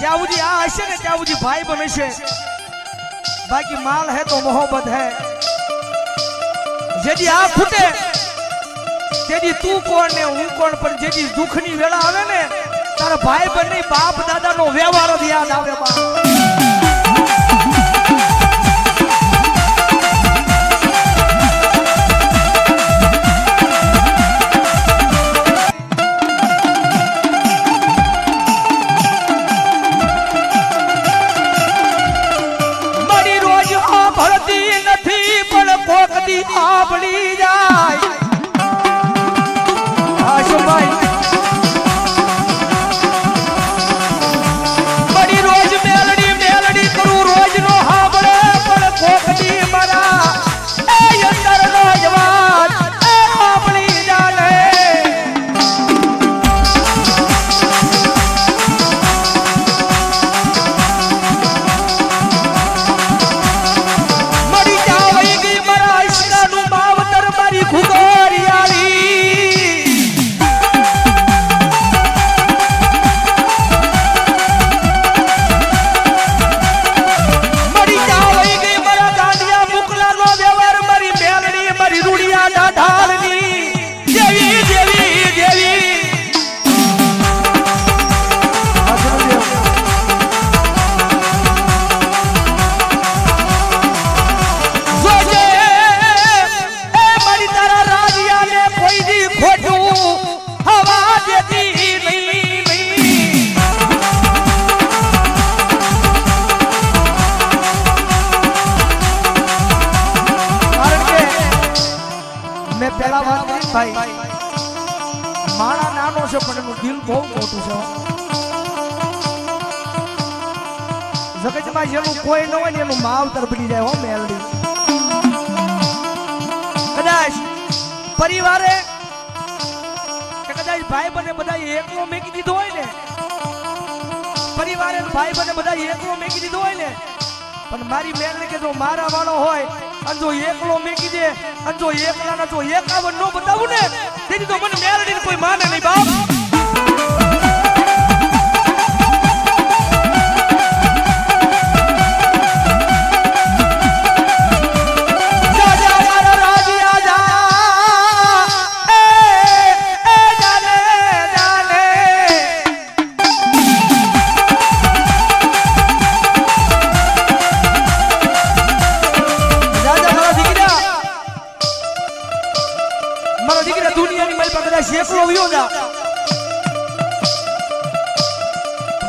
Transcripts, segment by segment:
જ્યાં આ હશે ને, ત્યાં ભાઈ બન હશે બાકી માલ હે તો મોહબ્બત હે. જેથી આ ખૂટે તેથી તું કોણ ને હું કોણ, પણ જેથી દુઃખની વેળા આવે ને, તારા ભાઈ બન બાપ દાદાનો વ્યવહાર જ યાદ આવે બા. આભળી જાય. રૂડિયા ડાઢાળની મેં પહેલા વાત કરી, ભાઈ. મારા નાનો છે, પણ એનું દિલ બહુ મોટું છે. જગતમાં જેનું કોઈ ન હોય ને એનું માવતર બની જાય હો, મેલડી. કદાચ પરિવારે કદાચ ભાઈ બને બધા એકલો મેકી દીધો હોય ને, પરિવારે ભાઈ બને બધા એકલો મેકી દીધો હોય ને, પણ મારી મેલડી કે જો મારા વાળો હોય અને જો એકલો મેકી દે અને જો એકલાના જો એકાવન નો બતાવું ને તેથી તો મને મેલડી કોઈ માને નહીં બાપ. મારા દીકરા દુનિયાની મારી પાસે કદાચ એકલો વયો જા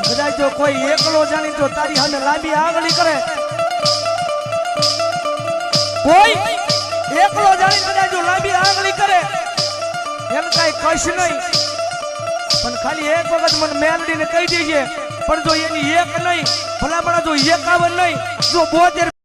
કદાચ જો કોઈ એકલો જાણી તો તારી સામે લાંબી આગળી કરે. કોઈ એકલો જાણી કદાચ જો લાંબી આગળી કરે. એમ કઈ કશ નહીં. પણ ખાલી એક વખત મને મેલડીને કહી દેજે. પણ જો એની એક નહીં, ભલામણા જો એકાવન નહીં, જો બોતેર